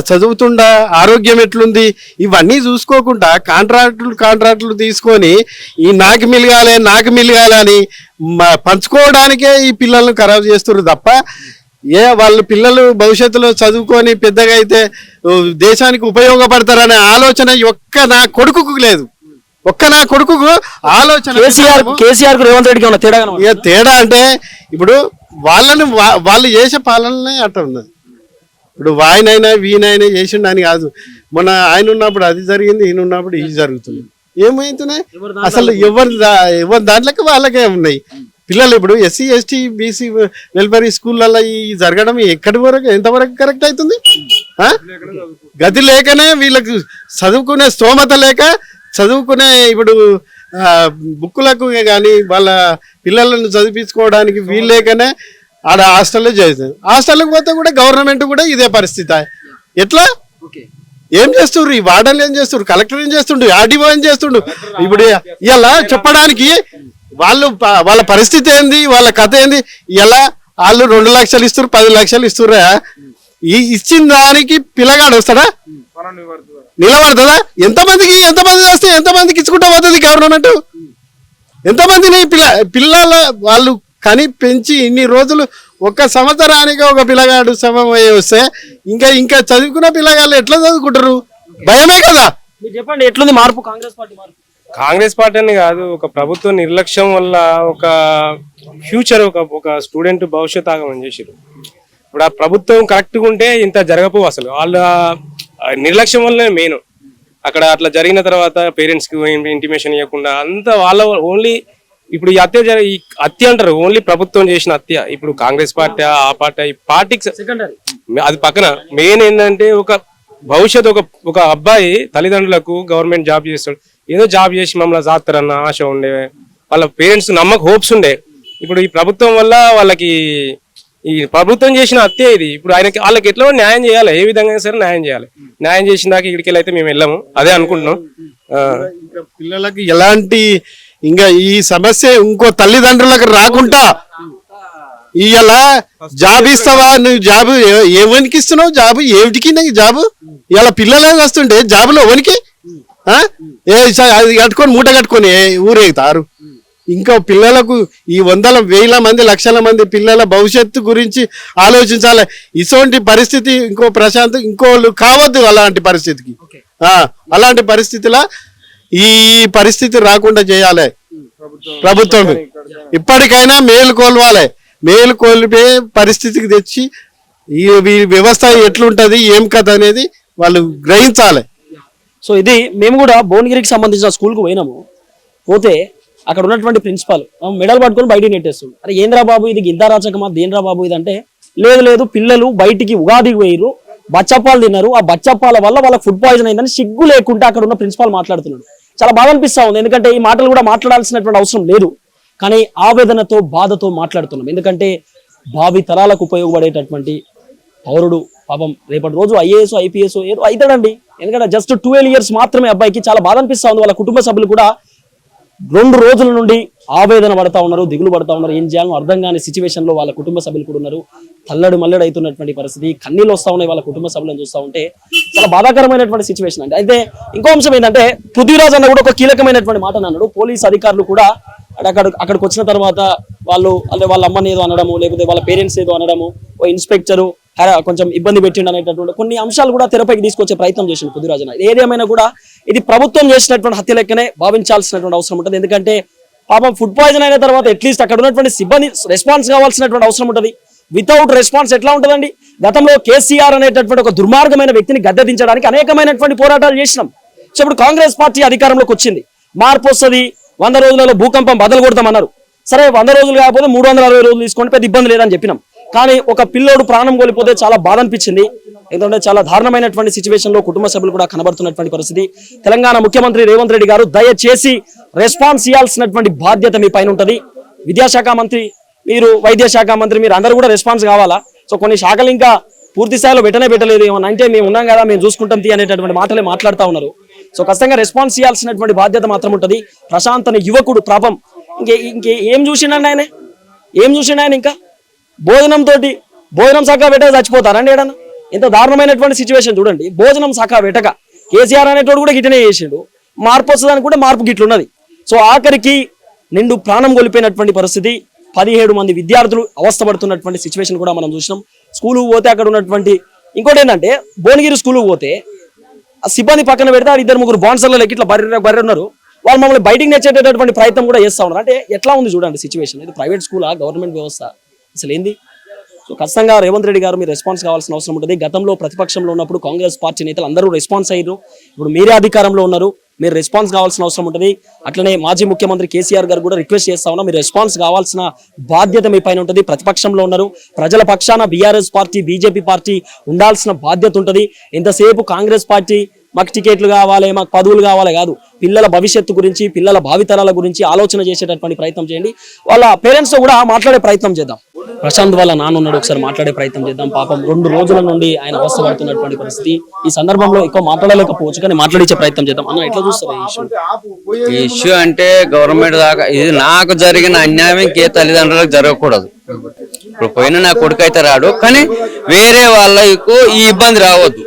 చదువుతుండా ఆరోగ్యం ఎట్లుంది? ఇవన్నీ చూసుకోకుండా కాంట్రాక్టులు కాంట్రాక్టులు తీసుకొని ఈ నాకు మిలగాలి నాకు మిలగాలి అని మ- పంచుకోవడానికే ఈ పిల్లల్ని ఖరాబ్ చేస్తున్నారు తప్ప ఏ వాళ్ళ పిల్లలు భవిష్యత్తులో చదువుకొని పెద్దగా అయితే దేశానికి ఉపయోగపడతారనే ఆలోచన ఒక్క నా కొడుకుకు లేదు. ఒక్క నా కొడుకుకు ఆలోచన కేసీఆర్ రేవంత్ రెడ్డికి ఏమన్నా తేడా తేడా అంటే ఇప్పుడు వాళ్ళని వా- వాళ్ళు చేసే పాలననే అట్ట ఉన్నది. ఇప్పుడు వాయినైనా వీనైనా చేసిండు అని కాదు. మొన్న ఆయన ఉన్నప్పుడు అది జరిగింది ఈయన ఉన్నప్పుడు ఇది జరుగుతుంది. ఏమైతున్నాయి? అసలు ఎవరి దా- ఎవరి దాంట్లోకి వాళ్ళకే ఉన్నాయి. పిల్లలు ఇప్పుడు ఎస్సీ ఎస్టీ బీసీ వెల్ఫేర్ స్కూళ్ళల్లో ఈ జరగడం ఎక్కడి వరకు ఎంతవరకు కరెక్ట్ అవుతుంది? గతి లేకనే వీళ్ళకి చదువుకునే స్తోమత లేక చదువుకునే ఇప్పుడు బుక్కులకు కానీ వాళ్ళ పిల్లలను చదివించుకోవడానికి వీలు లేకనే ఆడ హాస్టల్లో చేస్తుంది హాస్టల్కి పోతే కూడా గవర్నమెంట్ కూడా ఇదే పరిస్థితి. ఎట్లా? ఏం చేస్తుండ్రు? ఈ వార్డన్లు ఏం చేస్తుండ్రు? కలెక్టర్ ఏం చేస్తుండ్రు? ఆర్డీఓ ఏం చేస్తుండు? ఇప్పుడు ఇలా చెప్పడానికి? వాళ్ళు వాళ్ళ పరిస్థితి ఏంది? వాళ్ళ కథ ఏంది? ఇలా వాళ్ళు రెండు లక్షలు ఇస్తారు పది లక్షలు ఇస్తుర్రా? ఈ ఇచ్చిన దానికి పిల్లగాడు వస్తాడా? నిలబడుతుందా ఎంతమందికి ఎంతమంది వస్తే ఎంతమందికి ఇచ్చుకుంటా పోతుంది గవర్నమెంట్? ఎంతమందిని పిల్ల పిల్లల వాళ్ళు కని పెంచి ఇన్ని రోజులు ఒక్క సంవత్సరానికి ఒక పిల్లగాడు సమమయ్యి వస్తే ఇంకా ఇంకా చదువుకున్న పిల్లగాళ్ళు ఎట్లా చదువుకుంటారు? భయమే కదా? మీరు చెప్పండి ఎట్లుంది మార్పు? కాంగ్రెస్ పార్టీ మార్పు? కాంగ్రెస్ పార్టీ అని కాదు ఒక ప్రభుత్వ నిర్లక్ష్యం వల్ల ఒక ఫ్యూచర్ ఒక ఒక స్టూడెంట్ భవిష్యత్ ఆగమని చేసారు ఇప్పుడు ఆ ప్రభుత్వం కరెక్ట్గా ఉంటే ఇంత జరగపోవు అసలు. వాళ్ళ నిర్లక్ష్యం వల్లనే మెయిన్. అక్కడ అట్లా జరిగిన తర్వాత పేరెంట్స్కి ఇంటిమేషన్ ఇవ్వకుండా అంత వాళ్ళ ఓన్లీ ఇప్పుడు ఈ హత్య జరి ఈ హత్య అంటారు ఓన్లీ ప్రభుత్వం చేసిన హత్య. ఇప్పుడు కాంగ్రెస్ పార్టీ ఆ పార్టీ ఈ పార్టీకి సెకండరీ. అది పక్కన. మెయిన్ ఏంటంటే ఒక భవిష్యత్ ఒక ఒక అబ్బాయి తల్లిదండ్రులకు గవర్నమెంట్ జాబ్ చేస్తాడు. ఏదో జాబ్ చేసి మమ్మల్ని జాతారన్న ఆశ ఉండే. వాళ్ళ పేరెంట్స్ నమ్మక హోప్స్ ఉండే. ఇప్పుడు ఈ ప్రభుత్వం వల్ల వాళ్ళకి ఈ ప్రభుత్వం చేసిన హత్య ఇది. ఇప్పుడు ఆయనకి వాళ్ళకి ఎట్లా న్యాయం చేయాలి. ఏ విధంగా అయినా సరే న్యాయం చేయాలి. న్యాయం చేసిన దాకా ఇక్కడికి అయితే మేము వెళ్ళాము. అదే అనుకుంటున్నాం. పిల్లలకి ఎలాంటి ఇంకా ఈ సమస్య ఇంకో తల్లిదండ్రులకు రాకుండా ఇవాళ జాబ్ ఇస్తావా? నువ్వు జాబ్ ఏ- ఎవరికి ఇస్తున్నావు? జాబ్ ఏమిటికి నీకు జాబ్? ఇవాళ పిల్లలే వస్తుంటే జాబులో ఎవరికి ఆ? ఏ అది కట్టుకొని మూట కట్టుకొని ఊరేగుతారు? ఇంకా పిల్లలకు ఈ వందల వేల మంది లక్షల మంది పిల్లల భవిష్యత్తు గురించి ఆలోచించాలి. ఇటువంటి పరిస్థితి ఇంకో ప్రశాంత్ ఇంకోళ్ళు కావద్దు అలాంటి పరిస్థితికి. ఆ, అలాంటి పరిస్థితిలో ఈ పరిస్థితి రాకుండా చేయాలి. ప్రభుత్వం. ఇప్పటికైనా మేలు కోల్వాలి. మేలు కోల్పే పరిస్థితికి తెచ్చి ఈ ఈ వ్యవస్థ ఎట్లుంటది ఏం కథ అనేది వాళ్ళు గ్రహించాలి. సో ఇది మేము కూడా భువనగిరికి సంబంధించిన స్కూల్కి పోయినాము. పోతే అక్కడ ఉన్నటువంటి ప్రిన్సిపాల్ మెడల్ పట్టుకొని బయటికి నెట్టేస్తుంది. అరే ఏంద్రా బాబు ఇది గిందారాచకమా దేంద్రా బాబు ఇది అంటే లేదు లేదు పిల్లలు బయటికి ఉగాదికి పోయిరు బచ్చప్పాలు తిన్నారు. ఆ బచ్చప్పాల వల్ల వాళ్ళకి ఫుడ్ పాయిజన్ అయిందని సిగ్గు లేకుండా అక్కడ ఉన్న ప్రిన్సిపాల్ మాట్లాడుతున్నాడు. చాలా బాధ అనిపిస్తూ ఉంది. ఎందుకంటే ఈ మాటలు కూడా మాట్లాడాల్సినటువంటి అవసరం లేదు. కానీ ఆవేదనతో బాధతో మాట్లాడుతున్నాం. ఎందుకంటే భావి తరాలకు ఉపయోగపడేటటువంటి పౌరుడు పాపం రేపటి రోజు ఐఏఎస్ ఐపీఎస్ ఏదో అవుతాడండి ఎందుకంటే జస్ట్ ట్వెల్వ్ ఇయర్స్ మాత్రమే అబ్బాయికి చాలా బాధ అనిపిస్తూ ఉంది. వాళ్ళ కుటుంబ సభ్యులు కూడా రెండు రోజుల నుండి ఆవేదన పడతా ఉన్నారు దిగులు పడతా ఉన్నారు. ఏం చేయాలో అర్థం కాని సిచ్యువేషన్లో వాళ్ళ కుటుంబ సభ్యులు కూడా ఉన్నారు. తల్లడు మల్లడు అవుతున్నటువంటి పరిస్థితి కన్నీళ్ళు వస్తూ ఉన్నాయి వాళ్ళ కుటుంబ సభ్యులను చూస్తా ఉంటే. చాలా బాధాకరమైనటువంటి సిచ్యువేషన్ అండి. అయితే ఇంకో అంశం ఏంటంటే పృథ్వీరాజ్ అన్న కూడా ఒక కీలకమైనటువంటి మాట అన్నాడు. పోలీస్ అధికారులు కూడా అక్కడ అక్కడికి వచ్చిన తర్వాత వాళ్ళు అంటే వాళ్ళ అమ్మని ఏదో అనడము లేకపోతే వాళ్ళ పేరెంట్స్ ఏదో అనడము ఓ ఇన్స్పెక్టరు కొంచెం ఇబ్బంది పెట్టిండు అనేటటువంటి కొన్ని అంశాలు కూడా తెరపైకి తీసుకొచ్చే ప్రయత్నం చేసిండు పృథ్వీరాజ్ ఏదేమైనా కూడా ఇది ప్రభుత్వం చేసినటువంటి హత్య లెక్కనే భావించాల్సినటువంటి అవసరం ఉంటుంది. ఎందుకంటే పాపం ఫుడ్ పాయిజన్ అయిన తర్వాత అట్లీస్ట్ అక్కడ ఉన్నటువంటి సిబ్బంది రెస్పాన్స్ కావాల్సినటువంటి అవసరం ఉంటుంది. వితౌట్ రెస్పాన్స్ ఎట్లా ఉంటుందండి? గతంలో కేసీఆర్ అనేటటువంటి ఒక దుర్మార్గమైన వ్యక్తిని గద్దె దించడానికి అనేకమైనటువంటి పోరాటాలు చేసినాం. సో ఇప్పుడు కాంగ్రెస్ పార్టీ అధికారంలోకి వచ్చింది. మార్పు వస్తుంది వంద రోజులలో భూకంపం బదలు కొడతామన్నారు సరే వంద రోజులు కాకపోతే మూడు వందల అరవై రోజులు తీసుకోండి పెద్ద ఇబ్బంది లేదని చెప్పినాం. కానీ ఒక పిల్లోడు ప్రాణం కోల్పోతే చాలా బాధ అనిపించింది. ఎందుకంటే చాలా దారుణమైనటువంటి సిచ్యువేషన్లో కుటుంబ సభ్యులు కూడా కనబడుతున్నటువంటి పరిస్థితి. తెలంగాణ ముఖ్యమంత్రి రేవంత్ రెడ్డి గారు దయచేసి రెస్పాన్స్ ఇవ్వాల్సినటువంటి బాధ్యత మీ పైన ఉంటుంది. విద్యాశాఖ మంత్రి మీరు వైద్య శాఖ మంత్రి మీరు అందరూ కూడా రెస్పాన్స్ కావాలా? సో కొన్ని శాఖలు ఇంకా పూర్తి స్థాయిలో పెట్టనే పెట్టలేదు. ఏమన్నా అంటే మేము ఉన్నాం కదా మేము చూసుకుంటాం తీ అనేటటువంటి మాటలే మాట్లాడుతూ ఉన్నారు. సో ఖచ్చితంగా రెస్పాన్స్ ఇవ్వాల్సినటువంటి బాధ్యత మాత్రం ఉంటుంది. ప్రశాంత్ అనే యువకుడు పాపం. ఇంకే ఇంకే ఏం చూసిండండి ఆయన? ఏం చూసిండు ఆయన ఇంకా? భోజనం తోటి భోజనం సకా పెట్టక చచ్చిపోతారండి ఏడన్నా? ఇంత దారుణమైనటువంటి సిచ్యువేషన్ చూడండి. భోజనం సఖా పెట్టక కేసీఆర్ అనేటోడు కూడా గిట్టనే చేసిండు. మార్పు వస్తుందని కూడా మార్పు గిట్లున్నది సో ఆఖరికి నిండు ప్రాణం కోల్పోయినటువంటి పరిస్థితి పదిహేడు మంది విద్యార్థులు అవస్థపడుతున్నటువంటి సిచ్యువేషన్ కూడా మనం చూసినాం. స్కూలుకు పోతే అక్కడ ఉన్నటువంటి ఇంకోటి ఏంటంటే భువనగిరి స్కూలుకు పోతే ఆ సిబ్బంది పక్కన పెడితే ఇద్దరు ముగ్గురు బాన్సర్ల ఇట్లా బర్రె బర్రె ఉన్నారు. వాళ్ళు మమ్మల్ని బయటికి నెచ్చేటటువంటి ప్రయత్నం కూడా చేస్తా ఉన్నారు. అంటే ఎట్లా ఉంది చూడండి సిచ్యువేషన్ ఇది ప్రైవేట్ స్కూలా గవర్నమెంట్ వ్యవస్థ? అసలు ఏంది సో ఖచ్చితంగా రేవంత్ రెడ్డి గారు మీరు రెస్పాన్స్ కావాల్సిన అవసరం ఉంటుంది. గతంలో ప్రతిపక్షంలో ఉన్నప్పుడు కాంగ్రెస్ పార్టీ నేతలు అందరూ రెస్పాన్స్ అయ్యారు. ఇప్పుడు మీరే అధికారంలో ఉన్నారు. మీరు రెస్పాన్స్ కావాల్సిన అవసరం ఉంటుంది. అట్లనే మాజీ ముఖ్యమంత్రి కేసీఆర్ గారు కూడా రిక్వెస్ట్ చేస్తా ఉన్నా మీరు రెస్పాన్స్ కావాల్సిన బాధ్యత మీ పైన ఉంటుంది. ప్రతిపక్షంలో ఉన్నారు. ప్రజల పక్షాన బీఆర్ఎస్ పార్టీ బీజేపీ పార్టీ ఉండాల్సిన బాధ్యత ఉంటుంది. ఎంతసేపు కాంగ్రెస్ పార్టీ మాకు టికెట్లు కావాలి మాకు పదవులు కావాలి కాదు. పిల్లల భవిష్యత్తు గురించి పిల్లల భావితరాల గురించి ఆలోచన చేసేటటువంటి ప్రయత్నం చేయండి. వాళ్ళ పేరెంట్స్తో కూడా మాట్లాడే ప్రయత్నం చేద్దాం. ప్రశాంత్ వాళ్ళ నాన్న ఉన్నాడు ఒకసారి మాట్లాడే ప్రయత్నం చేద్దాం. పాపం రెండు రోజుల నుండి ఆయన అవస్థపడుతున్నటువంటి పరిస్థితి. ఈ సందర్భంలో ఎక్కువ మాట్లాడలేకపోవచ్చు కానీ మాట్లాడించే ప్రయత్నం చేద్దాం. అన్న ఎట్లా చూస్తారు ఈ ఇష్యూ ఇష్యూ అంటే గవర్నమెంట్ దాకా ఇది నాకు జరిగిన అన్యాయం ఇంకే తల్లిదండ్రులకు జరగకూడదు. ఇప్పుడు పోయిన నా కొడుకు అయితే రాడు కానీ వేరే వాళ్ళకు ఈ ఇబ్బంది రావద్దు.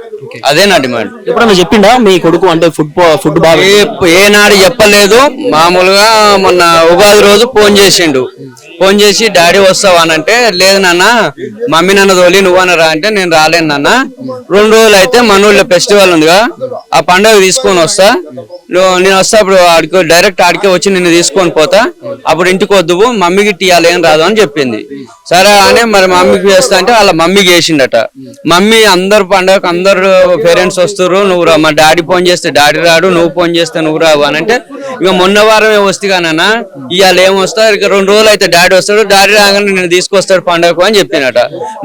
అదే నా డిమాండ్. ఎప్పుడన్నా చెప్పిండా మీ కొడుకు అంటే ఫుడ్ ఫుడ్ బాగా ఏ ఏనాడు చెప్పలేదు. మామూలుగా మొన్న ఉగాది రోజు ఫోన్ చేసిండు. ఫోన్ చేసి డాడీ వస్తావా? అని అంటే లేదు నాన్న మమ్మీ నాన్న తోలి నువ్వనరా అంటే నేను రాలేను నాన్న. రెండు రోజులు అయితే మన ఊళ్ళో ఫెస్టివల్ ఉందిగా. ఆ పండుగ తీసుకొని వస్తా. నేను వస్తా అప్పుడు ఆడికి డైరెక్ట్ ఆడికే వచ్చి నిన్ను తీసుకొని పోతా. అప్పుడు ఇంటికి వద్దు మమ్మీకి టీయాలి ఏం రాదు అని చెప్పింది. సరే అని మరి మమ్మీకి వేస్తా అంటే వాళ్ళ మమ్మీకి వేసిండట మమ్మీ అందరు పండగకు అందరు పేరెంట్స్ వస్తారు నువ్వు రా మా డాడీ ఫోన్ చేస్తే డాడీ రాడు నువ్వు ఫోన్ చేస్తే నువ్వు రావు అని అంటే ఇక మొన్న వారమే వస్తే కానన్నా ఇవాళ వస్తా ఇక రెండు రోజులు అయితే డాడీ వస్తాడు. డాడీ రాగానే నేను తీసుకొస్తాడు పండగకు అని చెప్పినట.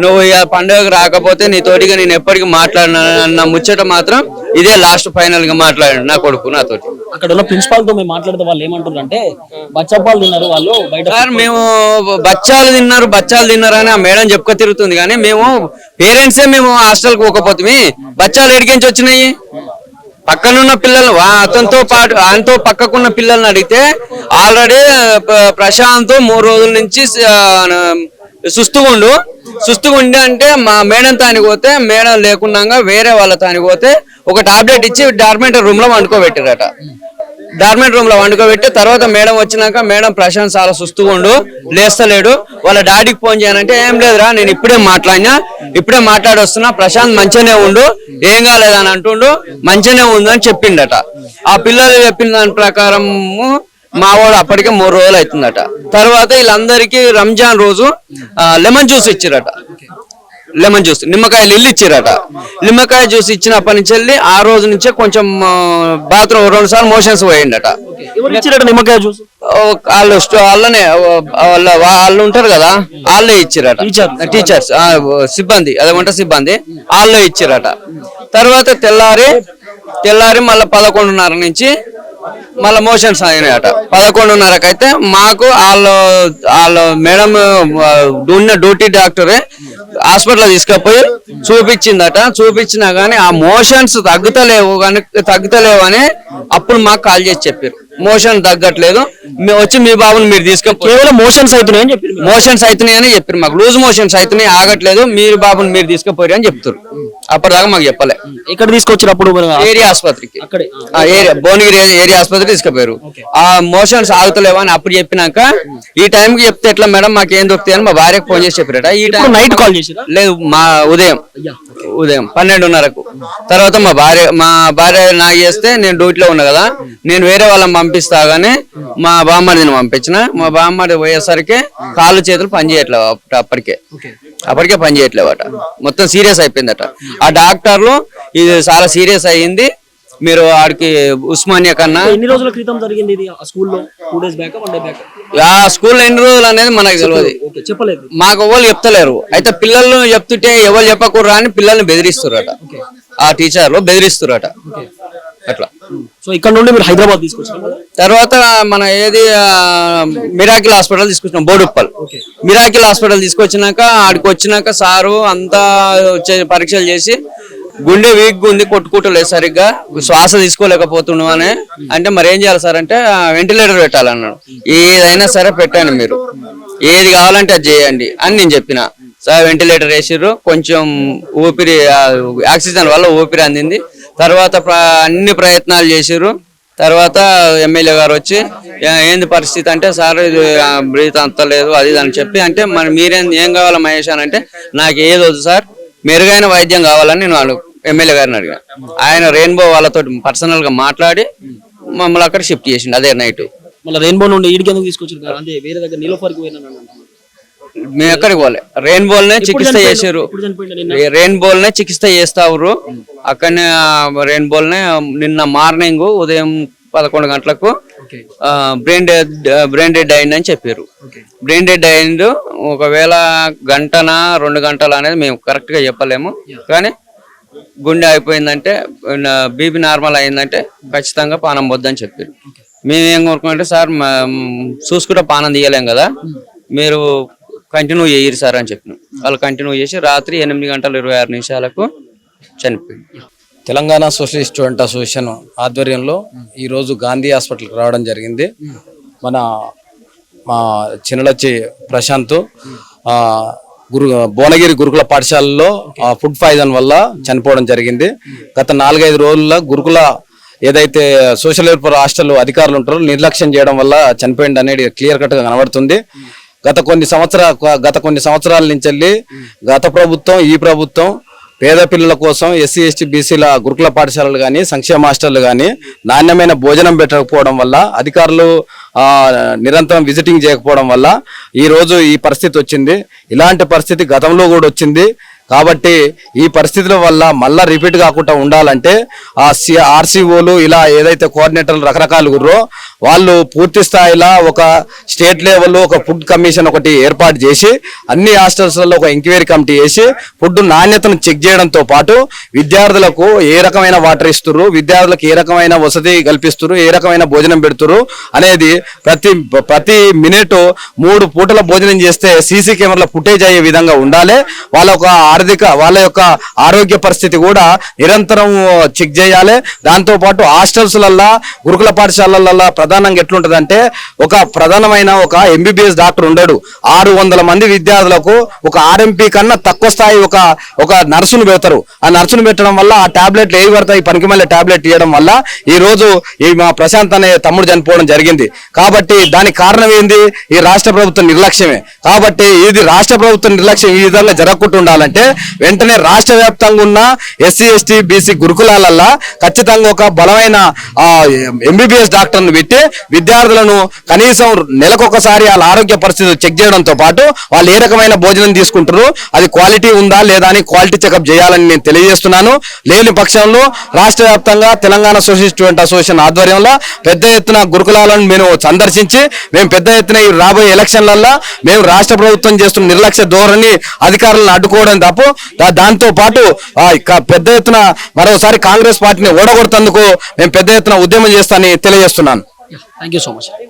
నువ్వు ఇక పండగకు రాకపోతే నీ తోటిగా నేను ఎప్పటికీ మాట్లాడినా అన్న ముచ్చట మాత్రం ఇదే లాస్ట్ ఫైనల్గా మాట్లాడాడు నా కొడుకు నాతోటి అక్కడ ఉన్న ప్రిన్సిపాల్తో మేము మాట్లాడితే వాళ్ళు ఏమంటారు అంటే బచ్చప్పాలు తిన్నారు వాళ్ళు బయట మేము బచ్చాలు తిన్నారు బచ్చాలు తిన్నారు అని ఆ మేడం చెప్పుకో తిరుగుతుంది. కానీ మేము పేరెంట్సే మేము హాస్టల్కి పోకపోతే బచ్చాలు ఎడికించి వచ్చినాయి? పక్కనున్న పిల్లలు వా- అతనితో పాటు ఆయనతో పక్కకున్న పిల్లల్ని అడిగితే ఆల్రెడీ ప్రశాంత్ మూడు రోజుల నుంచి సుస్తుగుండు సుస్తుగుండి అంటే మా మేడం తానికి పోతే మేడం లేకుండా వేరే వాళ్ళ తానికి పోతే ఒక టాబ్లెట్ ఇచ్చి డార్మెంటర్ రూమ్లో వండుకోబెట్టారట. డార్మెంట్ రూమ్లో వండుకోబెట్టి తర్వాత మేడం వచ్చినాక మేడం ప్రశాంత్ చాలా సుస్తుగుండు లేస్తలేడు. వాళ్ళ డాడీకి ఫోన్ చేయాలంటే ఏం లేదురా నేను ఇప్పుడే మాట్లాడినా ఇప్పుడే మాట్లాడి వస్తున్నా ప్రశాంత్ మంచిగానే ఉండు ఏం కాలేదని అంటుండు మంచిగానే ఉంది అని చెప్పిండట. ఆ పిల్లలు చెప్పిన దాని ప్రకారము మావాడు అప్పటికే మూడు రోజులు అవుతుందట. తర్వాత వీళ్ళందరికీ రంజాన్ రోజు లెమన్ జ్యూస్ ఇచ్చిరట. లెమన్ జ్యూస్ నిమ్మకాయ ఇల్లు ఇచ్చిరట. నిమ్మకాయ జ్యూస్ ఇచ్చినప్పటి నుంచి వెళ్ళి ఆ రోజు నుంచే కొంచెం బాత్రూమ్ రెండు సార్లు మోషన్స్ పోయిండట. నిమ్మకాయ జ్యూస్? వాళ్ళు వాళ్ళనే వాళ్ళ వాళ్ళు ఉంటారు కదా వాళ్ళే ఇచ్చిరట. టీచర్స్ సిబ్బంది అదే వంట సిబ్బంది వాళ్ళే ఇచ్చిరట. తర్వాత తెల్లారి తెల్లారి మళ్ళీ పదకొండున్నర నుంచి మళ్ళీ మోషన్స్ అయినాయట. పదకొండున్నరకైతే మాకు వాళ్ళు వాళ్ళు మేడం ఉన్న డ్యూటీ డాక్టరే హాస్పిటల్ తీసుకుపోయి చూపించిందట. చూపించినా గానీ ఆ మోషన్స్ తగ్గుతలేవు కానీ తగ్గుతలేవు అని అప్పుడు మాకు కాల్ చేసి చెప్పారు మోషన్ తగ్గట్లేదు. మేము వచ్చి మీ బాబుని మీరు తీసుకుపోయి కేవలం మోషన్స్ అవుతున్నాయి అని చెప్పి మోషన్స్ అవుతున్నాయి అని చెప్పారు మాకు. లూజ్ మోషన్స్ అవుతున్నాయి ఆగట్లేదు. మీరు బాబుని మీరు తీసుకుపోయారు అని చెప్తారు. అప్పటిదాకా మాకు చెప్పలే. ఎక్కడ తీసుకొచ్చినప్పుడు ఏరియా ఆసుపత్రికి. ఏరియా భువనగిరి ఏరియా ఆసుపత్రికి తీసుకుపోయారు. ఆ మోషన్స్ ఆగుతలేవా అని అప్పుడు చెప్పినాక ఈ టైం కి చెప్తే ఎట్లా మేడం మాకు ఏం దొరుకుతాయి అని మా భార్యకు ఫోన్ చేసి చెప్పారట. ఈ టైం నైట్ కాల్ చేసిరా? లేదు మా ఉదయం. ఉదయం పన్నెండున్నరకు. తర్వాత మా భార్య మా భార్య నాకు చేస్తే నేను డ్యూటీలో ఉన్నా కదా. నేను వేరే వాళ్ళని పంపిస్తా గానీ మా బామ్మడిని పంపించిన. మా బామ్మడి పోయేసరికి కాళ్ళు చేతులు పని చేయట్లేవు అప్ప- అప్పటికే అప్పటికే పని చేయట్లేవట మొత్తం సీరియస్ అయిపోయిందట. ఆ డాక్టర్లు ఇది చాలా సీరియస్ అయ్యింది. మీరు ఆడికి ఉస్మానియా కన్నా ఎన్ని రోజుల క్రితం జరిగింది ఇది? ఆ స్కూల్లో? Two days back one day back? ఆ స్కూల్ ఎన్ని రోజులు అనేది మనకు తెలియదు చెప్పలేదు. మాకు ఎవరు చెప్తలేరు. అయితే పిల్లలు చెప్తుంటే ఎవరు చెప్పకూడరా అని పిల్లల్ని బెదిరిస్తురట ఆ టీచర్లు బెదిరిస్తురట సో ఇక్కడ నుండి మీరు హైదరాబాద్ తీసుకొచ్చారు? తర్వాత మన ఏది మిరాకిల్ హాస్పిటల్ తీసుకొచ్చినాం బోడుప్పల్. మిరాకిల్ హాస్పిటల్ తీసుకొచ్చినాక ఆడికి వచ్చినాక సారు అంతా పరీక్షలు చేసి గుండె వీక్ ఉంది కొట్టుకుంటలేదు సరిగ్గా. శ్వాస తీసుకోలేకపోతున్నాం అని అంటే మరి ఏం చేయాలి సార్ అంటే వెంటిలేటర్ పెట్టాలన్నాడు. ఏదైనా సరే పెట్టండి మీరు. ఏది కావాలంటే అది చేయండి అని నేను చెప్పిన. సార్ వెంటిలేటర్ వేసిర్రు. కొంచెం ఊపిరి ఆక్సిజన్ వల్ల ఊపిరి అందింది. తర్వాత అన్ని ప్రయత్నాలు చేసిర్రు. తర్వాత ఎమ్మెల్యే గారు వచ్చి ఏంది పరిస్థితి అంటే సార్ ఇది బ్రీత్ అంత లేదు అది అని చెప్పి అంటే మరి మీరేం ఏం కావాలా మహేష్ అని అంటే నాకు ఏది వద్దు సార్ మెరుగైన వైద్యం కావాలని నేను వాళ్ళు ఎమ్మెల్యే గారిని అడిగా. ఆయన రెయిన్బో వాళ్ళతో పర్సనల్గా మాట్లాడి మమ్మల్ని అక్కడ షిఫ్ట్ చేసిండు అదే నైట్. మళ్ళీ రెయిన్బో నుండి ఈడికి ఎందుకు తీసుకొచ్చారు అంటే వేరే దగ్గర నీలోఫర్కి పోయినా మేము ఎక్కడికి పోలే. రెయిన్బోల్నే చికిత్స చేసారు ఇప్పుడు చనిపోయింది నిన్న. రెయిన్బోల్నే చికిత్స చేస్తావురు. అక్కడనే రెయిన్బోల్నే నిన్న మార్నింగ్ ఉదయం పదకొండు గంటలకు బ్రెయిన్ డెడ్ బ్రెయిన్ డెడ్ అయింది అని చెప్పారు. బ్రెయిన్ డెడ్ అయింది ఒకవేళ గంటన రెండు గంటలు అనేది మేము కరెక్ట్గా చెప్పలేము. కానీ గుండె అయిపోయిందంటే బీపీ నార్మల్ అయిందంటే ఖచ్చితంగా పానం వద్దని చెప్పారు. మేము ఏం కోరుకుంటే సార్ చూసుకుంటే పానం తీయలేం కదా. మీరు కంటిన్యూ చేయరు సార్ అని చెప్పిన. వాళ్ళు కంటిన్యూ చేసి రాత్రి ఎనిమిది గంటల ఇరవై ఆరు నిమిషాలకు చనిపోయింది. తెలంగాణ సోషలిస్ట్ స్టూడెంట్ అసోసియేషన్ ఆధ్వర్యంలో ఈరోజు గాంధీ హాస్పిటల్కి రావడం జరిగింది. మన మా చిన్నలచ్చి ప్రశాంత్ గురు భువనగిరి గురుకుల పాఠశాలలో ఫుడ్ పాయిజన్ వల్ల చనిపోవడం జరిగింది. గత నాలుగైదు రోజుల గురుకుల ఏదైతే సోషల్ వెల్ఫేర్ హాస్టల్ అధికారులు ఉంటారో నిర్లక్ష్యం చేయడం వల్ల చనిపోయింది అనేది క్లియర్ కట్గా కనబడుతుంది. గత కొన్ని సంవత్సర గత కొన్ని సంవత్సరాల నుంచి వెళ్ళి గత ప్రభుత్వం ఈ ప్రభుత్వం పేద పిల్లల కోసం ఎస్సీ ఎస్టీ బీసీల గురుకుల పాఠశాలలు కానీ సంక్షేమ హాస్టళ్ళు కానీ నాణ్యమైన భోజనం పెట్టకపోవడం వల్ల అధికారులు నిరంతరం విజిటింగ్ చేయకపోవడం వల్ల ఈరోజు ఈ పరిస్థితి వచ్చింది. ఇలాంటి పరిస్థితి గతంలో కూడా వచ్చింది. కాబట్టి ఈ పరిస్థితుల వల్ల మళ్ళా రిపీట్ కాకుండా ఉండాలంటే ఆ సి ఆర్సీఓలు ఇలా ఏదైతే కోఆర్డినేటర్లు రకరకాలు గుర్రో వాళ్ళు పూర్తి స్థాయిలో ఒక స్టేట్ లెవెల్లో ఒక ఫుడ్ కమిషన్ ఒకటి ఏర్పాటు చేసి అన్ని హాస్టల్స్లలో ఒక ఎంక్వైరీ కమిటీ చేసి ఫుడ్ నాణ్యతను చెక్ చేయడంతో పాటు విద్యార్థులకు ఏ రకమైన వాటర్ ఇస్తున్నారు విద్యార్థులకు ఏ రకమైన వసతి కల్పిస్తున్నారు ఏ రకమైన భోజనం పెడుతున్నారు అనేది ప్రతి ప్రతి మినిట్ మూడు పూటల భోజనం చేస్తే సీసీ కెమెరాల ఫుటేజ్ అయ్యే విధంగా ఉండాలి. వాళ్ళ ఒక ఆర్థిక వాళ్ళ యొక్క ఆరోగ్య పరిస్థితి కూడా నిరంతరం చెక్ చేయాలి. దాంతో పాటు హాస్టల్స్లల్లా గురుకుల పాఠశాలలల్లా ప్రధానంగా ఎట్లుంటుందంటే ఒక ప్రధానమైన ఒక ఎంబీబీఎస్ డాక్టర్ ఉండడు. ఆరు వందల మంది విద్యార్థులకు ఒక ఆర్ఎంపీ కన్నా తక్కువ స్థాయి ఒక ఒక నర్సును పెడతారు. ఆ నర్సును పెట్టడం వల్ల ఆ టాబ్లెట్లు ఏవి పడతాయి పనికి మళ్ళీ టాబ్లెట్ ఇవ్వడం వల్ల ఈ రోజు ఈ మా ప్రశాంత్ అనే తమ్ముడు చనిపోవడం జరిగింది. కాబట్టి దానికి కారణం ఏంది? ఈ రాష్ట్ర ప్రభుత్వం నిర్లక్ష్యమే. కాబట్టి ఇది రాష్ట్ర ప్రభుత్వం నిర్లక్ష్యం ఈ విధంగా జరగకుండా ఉండాలంటే వెంటనే రాష్ట్ర వ్యాప్తంగా ఉన్న ఎస్సీ ఎస్టీ బీసీ గురుకులాలల్లా ఖచ్చితంగా ఒక బలమైన ఎంబీబీఎస్ డాక్టర్ను పెట్టి విద్యార్థులను కనీసం నెలకొకసారి వాళ్ళ ఆరోగ్య పరిస్థితి చెక్ చేయడంతో పాటు వాళ్ళు ఏ రకమైన భోజనం తీసుకుంటారు అది క్వాలిటీ ఉందా లేదా అని క్వాలిటీ చెకప్ చేయాలని నేను తెలియజేస్తున్నాను. లేని పక్షంలో రాష్ట్ర వ్యాప్తంగా తెలంగాణ సోషల్ స్టూడెంట్ అసోసియేషన్ ఆధ్వర్యంలో పెద్ద ఎత్తున గురుకులాలను మేము సందర్శించి మేము పెద్ద ఎత్తున ఈ రాబోయే ఎలక్షన్లలో మేము రాష్ట్ర ప్రభుత్వం చేస్తున్న నిర్లక్ష్య ధోరణి అధికారులను అడ్డుకోవడం తప్ప దా- దాంతో పాటు ఆ, పెద్ద ఎత్తున మరోసారి కాంగ్రెస్ పార్టీని ఓడగొడుతందుకు మేము పెద్ద ఎత్తున ఉద్యమం చేస్తానని తెలియజేస్తున్నాను. Thank so much.